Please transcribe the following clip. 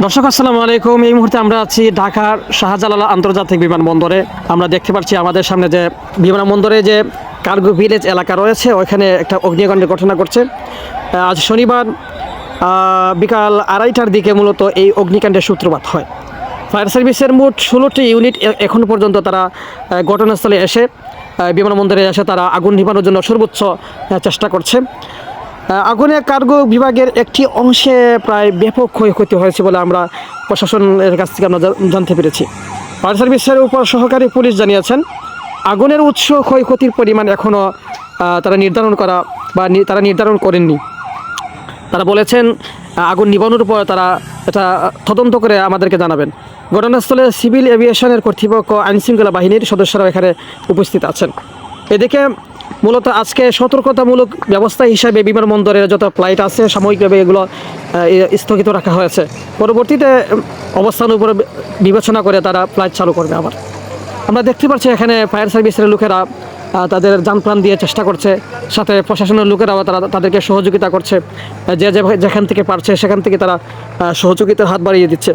দর্শক, আসসালামু আলাইকুম। এই মুহূর্তে আমরা আছি ঢাকার শাহজালাল আন্তর্জাতিক বিমানবন্দরে। আমরা দেখতে পাচ্ছি আমাদের সামনে যে বিমানবন্দরে যে কার্গো ভিলেজ এলাকা রয়েছে, ওইখানে একটা অগ্নিকাণ্ডের ঘটনা ঘটছে। আজ শনিবার বিকাল আড়াইটার দিকে মূলত এই অগ্নিকাণ্ডের সূত্রপাত হয়। ফায়ার সার্ভিসের মোট ষোলোটি ইউনিট এখন পর্যন্ত তারা ঘটনাস্থলে এসে বিমানবন্দরে এসে তারা আগুন নিভানোর জন্য সর্বোচ্চ চেষ্টা করছে। আগুনে কার্গো বিভাগের একটি অংশে প্রায় ব্যাপক ক্ষয়ক্ষতি হয়েছে বলে আমরা প্রশাসনের কাছ থেকে আমরা জানতে পেরেছি। ফায়ার সার্ভিসের উপর সহকারী পুলিশ জানিয়েছেন, আগুনের উৎস ক্ষয়ক্ষতির পরিমাণ এখনও তারা নির্ধারণ করা বা তারা নির্ধারণ করেননি। তারা বলেছেন আগুন নিবানোর পর তারা এটা তদন্ত করে আমাদেরকে জানাবেন। ঘটনাস্থলে সিভিল এভিয়েশনের কর্তৃপক্ষ আইনশৃঙ্খলা বাহিনীর সদস্যরা এখানে উপস্থিত আছেন। এদিকে মূলত আজকে সতর্কতামূলক ব্যবস্থা হিসাবে বিমানবন্দরের যত ফ্লাইট আছে সাময়িকভাবে এগুলো স্থগিত রাখা হয়েছে। পরবর্তীতে উম, অবস্থানের উপরে বিবেচনা করে তারা ফ্লাইট চালু করবে আবার। আমরা দেখতে পাচ্ছি এখানে ফায়ার সার্ভিসের লোকেরা তাদের যান প্রাণ দিয়ে চেষ্টা করছে। সাথে প্রশাসনের লোকেরাও তারা তাদেরকে সহযোগিতা করছে। যে যেখান থেকে পারছে সেখান থেকে তারা সহযোগিতার হাত বাড়িয়ে দিচ্ছে।